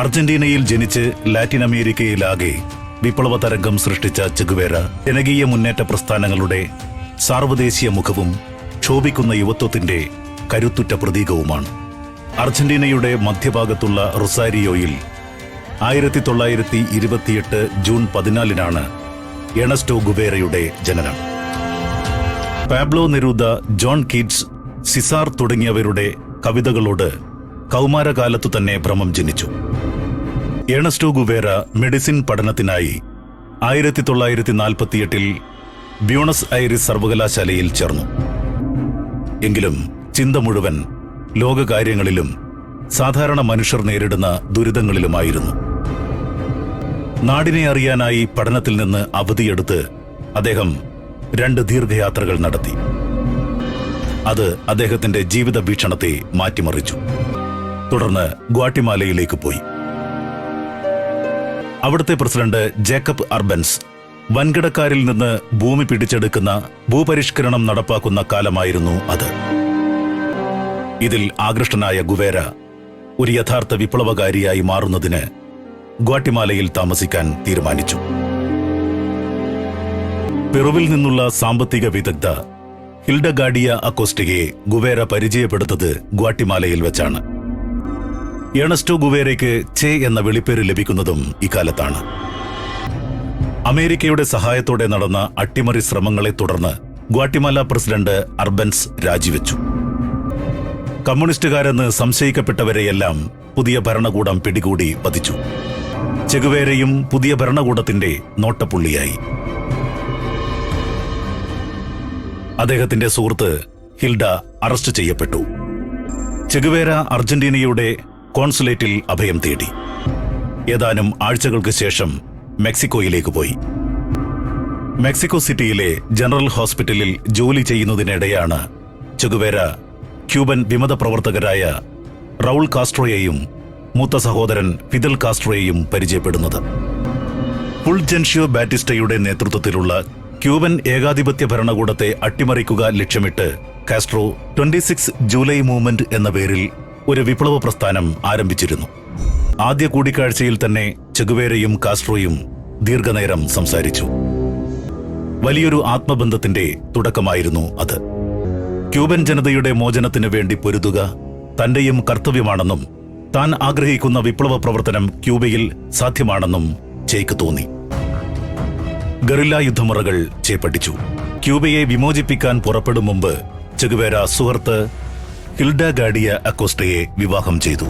അർജന്റീനയിൽ ജനിച്ച് ലാറ്റിൻ അമേരിക്കയിലാകെ വിപ്ലവ തരംഗം സൃഷ്ടിച്ച ചെഗുവേര ജനകീയ മുന്നേറ്റ പ്രസ്ഥാനങ്ങളുടെ സാർവദേശീയ മുഖവും ക്ഷോഭിക്കുന്ന യുവത്വത്തിന്റെ കരുത്തുറ്റ പ്രതീകവുമാണ്. അർജന്റീനയുടെ മധ്യഭാഗത്തുള്ള റൊസാരിയോയിൽ ആയിരത്തി തൊള്ളായിരത്തി ഇരുപത്തിയെട്ട് ജൂൺ പതിനാലിനാണ് എണസ്റ്റോ ഗുവേരയുടെ ജനനം. Pablo Neruda John Keats Cesar തുടങ്ങിയവരുടെ കവിതകളോട് കൗമാരകാലത്തു തന്നെ ഭ്രമം ജനിച്ചു. ഏണസ്റ്റോ ഗുബേര മെഡിസിൻ പഠനത്തിനായി ആയിരത്തി തൊള്ളായിരത്തി നാൽപ്പത്തിയെട്ടിൽ ബ്യൂണസ് ഐറിസ് സർവകലാശാലയിൽ ചേർന്നു. എങ്കിലും ചിന്ത മുഴുവൻ ലോകകാര്യങ്ങളിലും സാധാരണ മനുഷ്യർ നേരിടുന്ന ദുരിതങ്ങളിലുമായിരുന്നു. നാടിനെ അറിയാനായി പഠനത്തിൽ നിന്ന് അവധിയെടുത്ത് അദ്ദേഹം രണ്ട് ദീർഘയാത്രകൾ നടത്തി. അത് അദ്ദേഹത്തിന്റെ ജീവിത വീക്ഷണത്തെ മാറ്റിമറിച്ചു. തുടർന്ന് ഗ്വാട്ടിമാലയിലേക്ക് പോയി. അവിടുത്തെ പ്രസിഡന്റ് ജേക്കബ് അർബൻസ് വൻകിടക്കാരിൽ നിന്ന് ഭൂമി പിടിച്ചെടുക്കുന്ന ഭൂപരിഷ്കരണം നടപ്പാക്കുന്ന കാലമായിരുന്നു അത്. ഇതിൽ ആകൃഷ്ടനായ ഗുവേര ഒരു യഥാർത്ഥ വിപ്ലവകാരിയായി മാറുന്നതിന് ഗ്വാട്ടിമാലയിൽ താമസിക്കാൻ തീരുമാനിച്ചു. പെറുവിൽ നിന്നുള്ള സാമ്പത്തിക വിദഗ്ധ ഹിൽഡഗാഡിയ അക്കോസ്റ്റയെ ഗുവേര പരിചയപ്പെടുത്തത് ഗ്വാട്ടിമാലയിൽ വെച്ചാണ്. ഏണസ്റ്റോ ഗുവേരയ്ക്ക് ചെ എന്ന വിളിപ്പേര് ലഭിക്കുന്നതും ഇക്കാലത്താണ്. അമേരിക്കയുടെ സഹായത്തോടെ നടന്ന അട്ടിമറി ശ്രമങ്ങളെ തുടർന്ന് ഗ്വാട്ടിമാല പ്രസിഡന്റ് അർബൻസ് രാജിവെച്ചു. കമ്മ്യൂണിസ്റ്റുകാരെന്ന് സംശയിക്കപ്പെട്ടവരെയെല്ലാം പുതിയ ഭരണകൂടം പിടികൂടി വധിച്ചു. ചെഗുവേരയും പുതിയ ഭരണകൂടത്തിന്റെ നോട്ടപ്പുള്ളിയായി. അദ്ദേഹത്തിന്റെ സുഹൃത്ത് ഹിൽഡ അറസ്റ്റ് ചെയ്യപ്പെട്ടു. ചെഗുവേര അർജന്റീനയുടെ കോൺസുലേറ്റിൽ അഭയം തേടി. ഏതാനും ആഴ്ചകൾക്ക് ശേഷം മെക്സിക്കോയിലേക്ക് പോയി. മെക്സിക്കോ സിറ്റിയിലെ ജനറൽ ഹോസ്പിറ്റലിൽ ജോലി ചെയ്യുന്നതിനിടെയാണ് ചെഗുവേര ക്യൂബൻ വിമത പ്രവർത്തകരായ റൗൾ കാസ്ട്രോയെയും മൂത്ത സഹോദരൻ ഫിദൽ കാസ്ട്രോയെയും പരിചയപ്പെടുന്നത്. ഫുൾജൻഷ്യോ ബാറ്റിസ്റ്റയുടെ നേതൃത്വത്തിലുള്ള ക്യൂബൻ ഏകാധിപത്യ ഭരണകൂടത്തെ അട്ടിമറിക്കുക ലക്ഷ്യമിട്ട് Castro twenty six July movement എന്ന പേരിൽ ഒരു വിപ്ലവ പ്രസ്ഥാനം ആരംഭിച്ചിരുന്നു. ആദ്യ കൂടിക്കാഴ്ചയിൽ തന്നെ ചെഗുവേരയും കാസ്ട്രോയും ദീർഘനേരം സംസാരിച്ചു. വലിയൊരു ആത്മബന്ധത്തിന്റെ തുടക്കമായിരുന്നു അത്. ക്യൂബൻ ജനതയുടെ മോചനത്തിനു വേണ്ടി പൊരുതുക തന്റെയും കർത്തവ്യമാണെന്നും താൻ ആഗ്രഹിക്കുന്ന വിപ്ലവ പ്രവർത്തനം ക്യൂബയിൽ സാധ്യമാണെന്നും ചേക്ക് തോന്നി. ഗറില്ല യുദ്ധമുറകൾ ചേപ്പടിച്ചു. ക്യൂബയെ വിമോചിപ്പിക്കാൻ പുറപ്പെടും മുമ്പ് ചെഗുവേര സുഹൃത്ത് ഹിൽഡ ഗാഡിയ അക്കോസ്റ്റയെ വിവാഹം ചെയ്തു.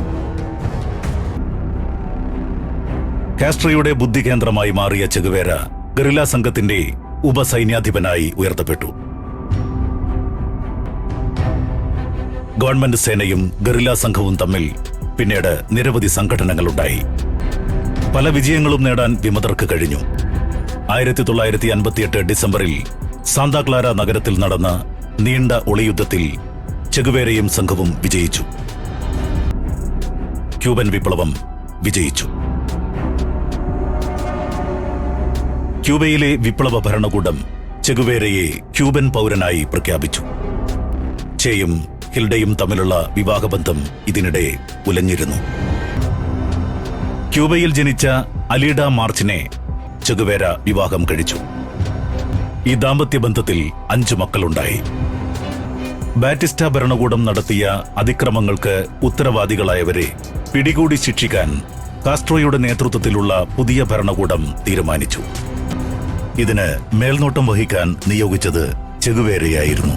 കാസ്ട്രയുടെ ബുദ്ധികേന്ദ്രമായി മാറിയ ചെഗുവേര ഗറില്ല സംഘത്തിന്റെ ഉപസൈന്യാധിപനായി ഉയർത്തപ്പെട്ടു. ഗവൺമെന്റ് സേനയും ഗറില്ല സംഘവും തമ്മിൽ പിന്നീട് നിരവധി സംഘടനകളുണ്ടായി. പല വിജയങ്ങളും നേടാൻ വിമതർക്ക് കഴിഞ്ഞു. ആയിരത്തി തൊള്ളായിരത്തി അൻപത്തിയെട്ട് ഡിസംബറിൽ സാന്താക്ലാര നഗരത്തിൽ നടന്ന നീണ്ട ഒളിയുദ്ധത്തിൽ ചെഗുവേരയും സംഘവും വിജയിച്ചു. ക്യൂബൻ വിപ്ലവം വിജയിച്ചു. ക്യൂബയിലെ വിപ്ലവ ഭരണകൂടം ചെഗുവേരയെ ക്യൂബൻ പൗരനായി പ്രഖ്യാപിച്ചു. ചേയും ഹിൽഡയും തമ്മിലുള്ള വിവാഹബന്ധം ഇതിനിടെ ഉലഞ്ഞിരുന്നു. ക്യൂബയിൽ ജനിച്ച അലീഡ മാർച്ചിനെ ചെഗുവേര വിവാഹം കഴിച്ചു. ഈ ദാമ്പത്യ ബന്ധത്തിൽ അഞ്ചു മക്കളുണ്ടായി. ബാറ്റിസ്റ്റ ഭരണകൂടം നടത്തിയ അതിക്രമങ്ങൾക്ക് ഉത്തരവാദികളായവരെ പിടികൂടി ശിക്ഷിക്കാൻ കാസ്ട്രോയുടെ നേതൃത്വത്തിലുള്ള പുതിയ ഭരണകൂടം തീരുമാനിച്ചു. ഇതിന് മേൽനോട്ടം വഹിക്കാൻ നിയോഗിച്ചത് ചെഗുവേരയായിരുന്നു.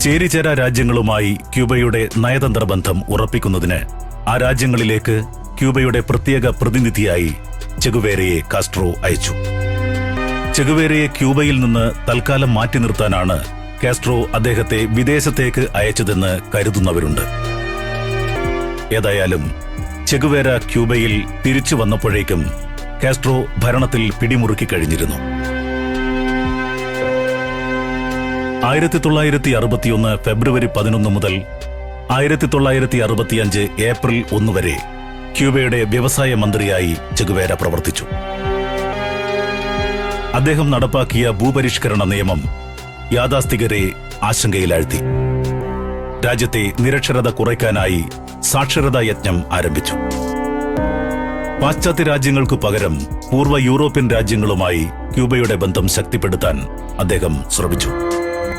ചേരിചേര രാജ്യങ്ങളുമായി ക്യൂബയുടെ നയതന്ത്ര ബന്ധം ഉറപ്പിക്കുന്നതിന് ആ രാജ്യങ്ങളിലേക്ക് ക്യൂബയുടെ പ്രത്യേക പ്രതിനിധിയായി ചെഗുവേരയെ കാസ്ട്രോ അയച്ചു. ചെഗുവേരയെ ക്യൂബയിൽ നിന്ന് തൽക്കാലം മാറ്റി നിർത്താനാണ് കാസ്ട്രോ അദ്ദേഹത്തെ വിദേശത്തേക്ക് അയച്ചതെന്ന് കരുതുന്നവരുണ്ട്. ഏതായാലും ചെഗുവേര ക്യൂബയിൽ തിരിച്ചു വന്നപ്പോഴേക്കും കാസ്ട്രോ ഭരണത്തിൽ പിടിമുറുക്കി കഴിഞ്ഞിരുന്നു. ആയിരത്തി തൊള്ളായിരത്തി അറുപത്തിയൊന്ന് ഫെബ്രുവരി പതിനൊന്ന് മുതൽ ആയിരത്തി തൊള്ളായിരത്തി അറുപത്തിയഞ്ച് ഏപ്രിൽ ഒന്ന് വരെ ക്യൂബയുടെ വ്യവസായ മന്ത്രിയായി ചെഗുവേര പ്രവർത്തിച്ചു. അദ്ദേഹം നടപ്പാക്കിയ ഭൂപരിഷ്കരണ നിയമം യാഥാസ്ഥികരെ ആശങ്കയിലാഴ്ത്തി. രാജ്യത്തെ നിരക്ഷരത കുറയ്ക്കാനായി സാക്ഷരതാ യജ്ഞം ആരംഭിച്ചു. പാശ്ചാത്യ രാജ്യങ്ങൾക്കു പകരം പൂർവ യൂറോപ്യൻ രാജ്യങ്ങളുമായി ക്യൂബയുടെ ബന്ധം ശക്തിപ്പെടുത്താൻ അദ്ദേഹം ശ്രമിച്ചു.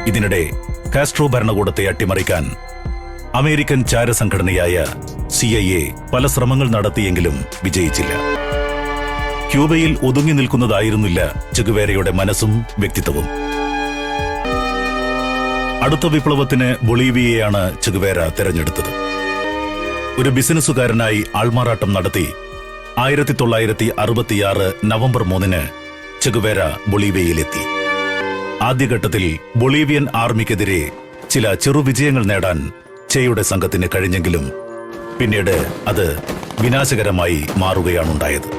ഇതിനിടെ കാസ്ട്രോ ഭരണകൂടത്തെ അട്ടിമറിക്കാൻ അമേരിക്കൻ ചാരസംഘടനയായ സി ഐ എ പല ശ്രമങ്ങൾ നടത്തിയെങ്കിലും വിജയിച്ചില്ല. ക്യൂബയിൽ ഒതുങ്ങി നിൽക്കുന്നതായിരുന്നില്ല ചെഗുവേരയുടെ മനസ്സും വ്യക്തിത്വവും. അടുത്ത വിപ്ലവത്തിന് ബൊളീവിയയാണ് ചെഗുവേര തെരഞ്ഞെടുത്തത്. ഒരു ബിസിനസ്സുകാരനായി ആൾമാറാട്ടം നടത്തി ആയിരത്തി തൊള്ളായിരത്തി അറുപത്തിയാറ് നവംബർ മൂന്നിന് ചെഗുവേര ബൊളീവിയയിലെത്തി. ആദ്യഘട്ടത്തിൽ ബൊളീവിയൻ ആർമിക്കെതിരെ ചില ചെറുവിജയങ്ങൾ നേടാൻ ചെയുടെ സംഘത്തിന് കഴിഞ്ഞെങ്കിലും പിന്നീട് അത് വിനാശകരമായി മാറുകയാണുണ്ടായത്.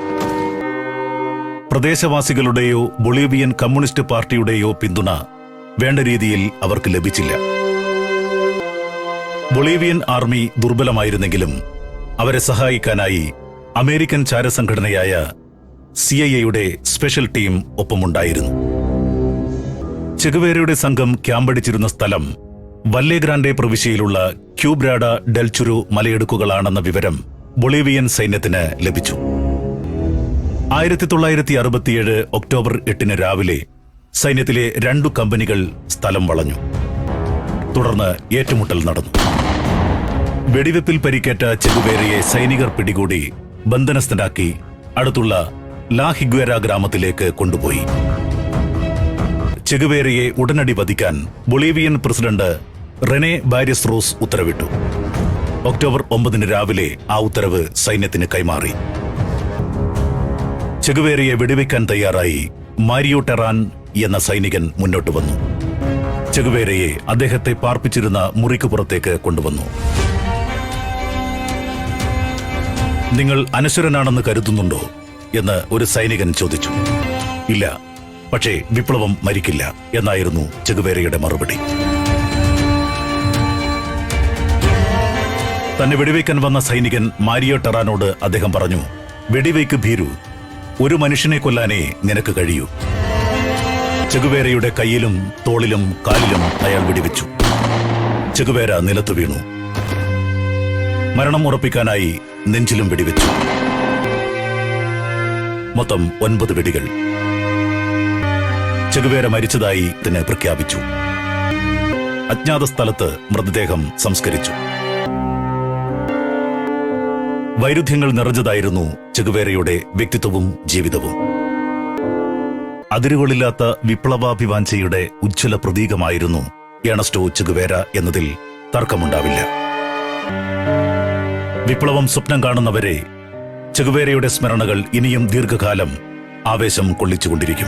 പ്രദേശവാസികളുടെയോ ബൊളീവിയൻ കമ്മ്യൂണിസ്റ്റ് പാർട്ടിയുടെയോ പിന്തുണ വേണ്ട രീതിയിൽ അവർക്ക് ലഭിച്ചില്ല. ബൊളീവിയൻ ആർമി ദുർബലമായിരുന്നെങ്കിലും അവരെ സഹായിക്കാനായി അമേരിക്കൻ ചാരസംഘടനയായ സി ഐ എയുടെ സ്പെഷ്യൽ ടീം ഒപ്പമുണ്ടായിരുന്നു. ചെഗുവേരയുടെ സംഘം ക്യാമ്പടിച്ചിരുന്ന സ്ഥലം വല്ലേഗ്രാൻഡെ പ്രവിശ്യയിലുള്ള ക്യൂബ്രാഡ ഡെൽചുരു മലയിടുക്കുകളാണെന്ന വിവരം ബൊളീവിയൻ സൈന്യത്തിന് ലഭിച്ചു. ആയിരത്തി തൊള്ളായിരത്തി അറുപത്തിയേഴ് ഒക്ടോബർ എട്ടിന് രാവിലെ സൈന്യത്തിലെ രണ്ടു കമ്പനികൾ സ്ഥലം വളഞ്ഞു. തുടർന്ന് ഏറ്റുമുട്ടൽ നടന്നു. വെടിവെപ്പിൽ പരിക്കേറ്റ ചെഗുവേരയെ സൈനികർ പിടികൂടി ബന്ധനസ്ഥനാക്കി അടുത്തുള്ള ലാഹിഗ്വേര ഗ്രാമത്തിലേക്ക് കൊണ്ടുപോയി. ചെഗുവേരയെ ഉടനടി വധിക്കാൻ Bolivian president Rene Barrientos ഉത്തരവിട്ടു. ഒക്ടോബർ ഒമ്പതിന് രാവിലെ ആ ഉത്തരവ് സൈന്യത്തിന് കൈമാറി. ചെഗുവേരയെ വെടിവെക്കാൻ തയ്യാറായി മാരിയോ ടെറാൻ എന്ന സൈനികൻ മുന്നോട്ട് വന്നു. ചെകുവേരയെ അദ്ദേഹത്തെ പാർപ്പിച്ചിരുന്ന മുറിക്ക് പുറത്തേക്ക് കൊണ്ടുവന്നു. നിങ്ങൾ അനശ്വരനാണെന്ന് കരുതുന്നുണ്ടോ? എന്ന് ഒരു സൈനികൻ ചോദിച്ചു. ഇല്ല പക്ഷേ വിപ്ലവം മരിക്കില്ല എന്നായിരുന്നു ചെകുവേരയുടെ മറുപടി. തന്നെ വെടിവെക്കാൻ വന്ന സൈനികൻ മാരിയോ ടെറാനോട് അദ്ദേഹം പറഞ്ഞു വെടിവയ്ക്ക് ഭീരു ഒരു മനുഷ്യനെ കൊല്ലാനേ നിനക്ക് കഴിയൂ ചെഗുവേരയുടെ കയ്യിലും തോളിലും കാലിലും അയാൾ വെടിവെച്ചു. ചെഗുവേര നിലത്തു വീണു. മരണം ഉറപ്പിക്കാനായി നെഞ്ചിലും വെടിവെച്ചു. മൊത്തം ഒൻപത് വെടികൾ. ചെഗുവേര മരിച്ചതായി തന്നെ പ്രഖ്യാപിച്ചു. അജ്ഞാത സ്ഥലത്ത് മൃതദേഹം സംസ്കരിച്ചു. വൈരുദ്ധ്യങ്ങൾ നിറഞ്ഞതായിരുന്നു ചെഗുവേരയുടെ വ്യക്തിത്വവും ജീവിതവും. അതിരുകളില്ലാത്ത വിപ്ലവാഭിവാഞ്ചയുടെ ഉജ്ജ്വല പ്രതീകമായിരുന്നു എണസ്റ്റോ ചുഗുവേര എന്നതിൽ തർക്കമുണ്ടാവില്ല. വിപ്ലവം സ്വപ്നം കാണുന്നവരെ ചെഗുവേരയുടെ സ്മരണകൾ ഇനിയും ദീർഘകാലം ആവേശം കൊള്ളിച്ചുകൊണ്ടിരിക്കും.